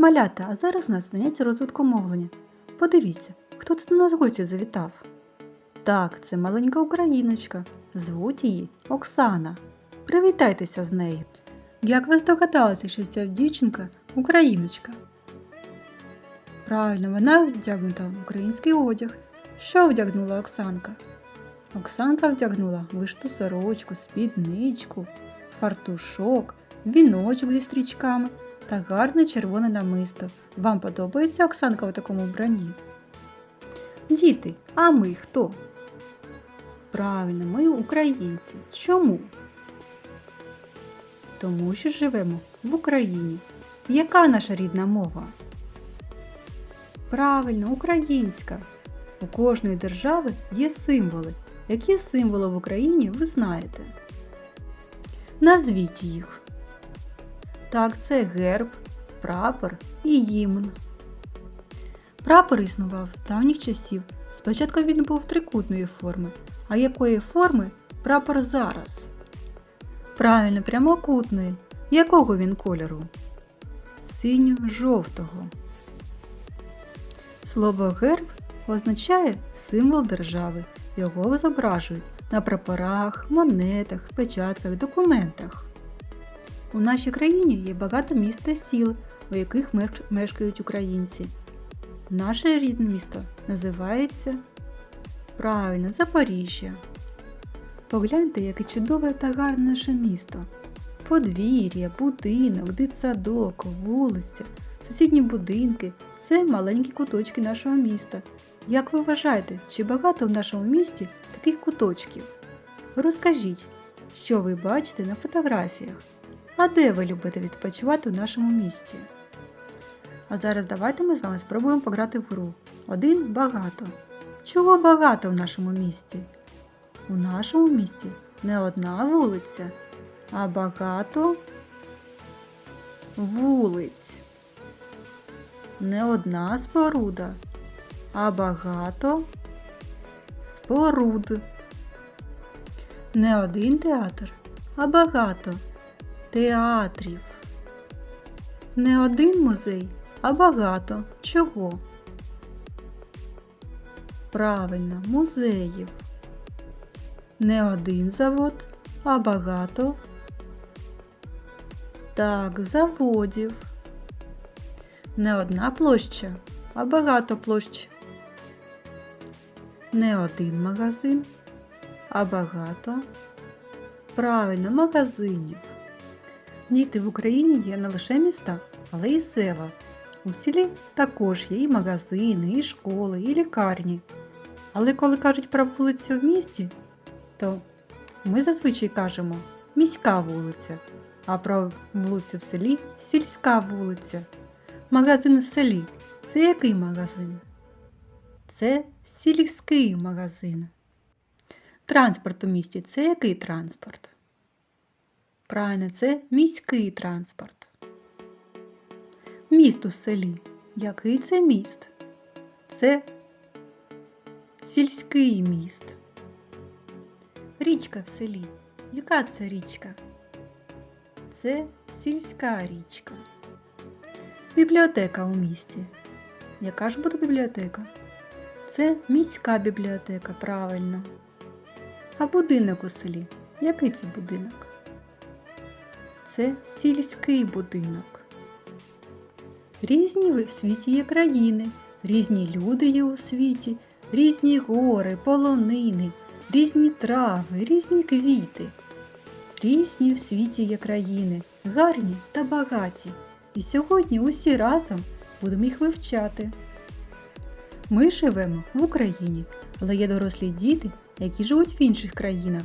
Малята, а зараз у нас заняття розвитку мовлення. Подивіться, хто це до нас гості завітав. Так, це маленька україночка. Звуть її Оксана. Привітайтеся з нею. Як ви здогадалися, що ця дівчинка україночка? Правильно, вона вдягнута в український одяг. Що вдягнула Оксанка? Оксанка вдягнула вишту сорочку, спідничку, фартушок, віночок зі стрічками та гарне червоне намисто. Вам подобається Оксанка у такому вбранні? Діти, а ми хто? Правильно, ми українці. Чому? Тому що живемо в Україні. Яка наша рідна мова? Правильно, українська. У кожної держави є символи. Які символи в Україні ви знаєте? Назвіть їх. Так, це герб, прапор і гімн. Прапор існував з давніх часів. Спочатку він був трикутної форми. А якої форми прапор зараз? Правильно, прямокутної. Якого він кольору? Синьо-жовтого. Слово герб означає символ держави. Його зображують на прапорах, монетах, печатках, документах. У нашій країні є багато міст та сіл, у яких мешкають українці. Наше рідне місто називається правильно Запоріжжя. Погляньте, яке чудове та гарне наше місто. Подвір'я, будинок, дитсадок, вулиця, сусідні будинки це маленькі куточки нашого міста. Як ви вважаєте, чи багато в нашому місті таких куточків? Розкажіть, що ви бачите на фотографіях? А де ви любите відпочивати в нашому місті? А зараз давайте ми з вами спробуємо пограти в гру. Один багато. Чого багато в нашому місті? У нашому місті не одна вулиця, а багато вулиць. Не одна споруда, а багато споруд. Не один театр, а багато театрів. Не один музей, а багато чого? Правильно, музеїв. Не один завод, а багато. Так, заводів. Не одна площа, а багато площ. Не один магазин, а багато. Правильно, магазинів. Діти в Україні є не лише міста, але й села. У селі також є і магазини, і школи, і лікарні. Але коли кажуть про вулицю в місті, то ми зазвичай кажемо міська вулиця, а про вулицю в селі сільська вулиця. Магазин в селі це який магазин? Це сільський магазин. Транспорт у місті це який транспорт? Правильно, це міський транспорт. Міст у селі. Який це міст? Це сільський міст. Річка в селі. Яка це річка? Це сільська річка. Бібліотека у місті. Яка ж буде бібліотека? Це міська бібліотека, правильно. А будинок у селі. Який це будинок? Це сільський будинок. Різні в світі є країни, різні люди є у світі, різні гори, полонини, різні трави, різні квіти. Різні в світі є країни, гарні та багаті. І сьогодні усі разом будемо їх вивчати. Ми живемо в Україні, але є дорослі діти, які живуть в інших країнах.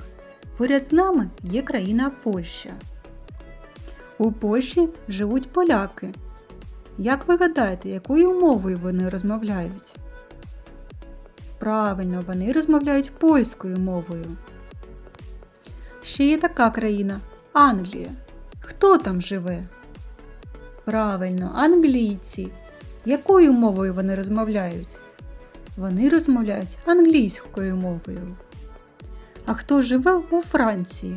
Поряд з нами є країна Польща. У Польщі живуть поляки. Як ви гадаєте, якою мовою вони розмовляють? Правильно, вони розмовляють польською мовою. Ще є така країна Англія. Хто там живе? Правильно, англійці. Якою мовою вони розмовляють? Вони розмовляють англійською мовою. А хто живе у Франції?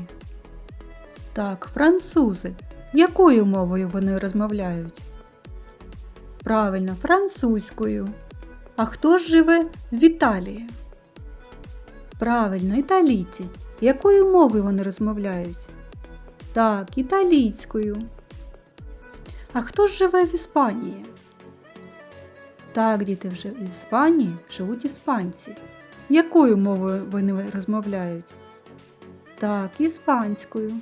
Так, французи. Якою мовою вони розмовляють? Правильно, французькою. А хто ж живе в Італії? Правильно, італійці. Якою мовою вони розмовляють? Так, італійською. А хто ж живе в Іспанії? Так, діти, вже в Іспанії живуть іспанці. Якою мовою вони розмовляють? Так, іспанською.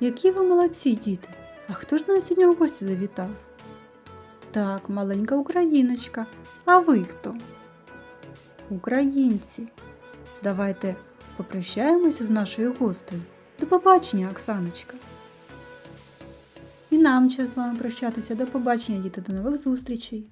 Які ви молодці, діти! А хто ж на сьогодні в гості завітав? Так, маленька україночка. А ви хто? Українці. Давайте попрощаємося з нашою гостею. До побачення, Оксаночка. І нам час з вами прощатися. До побачення, діти, до нових зустрічей.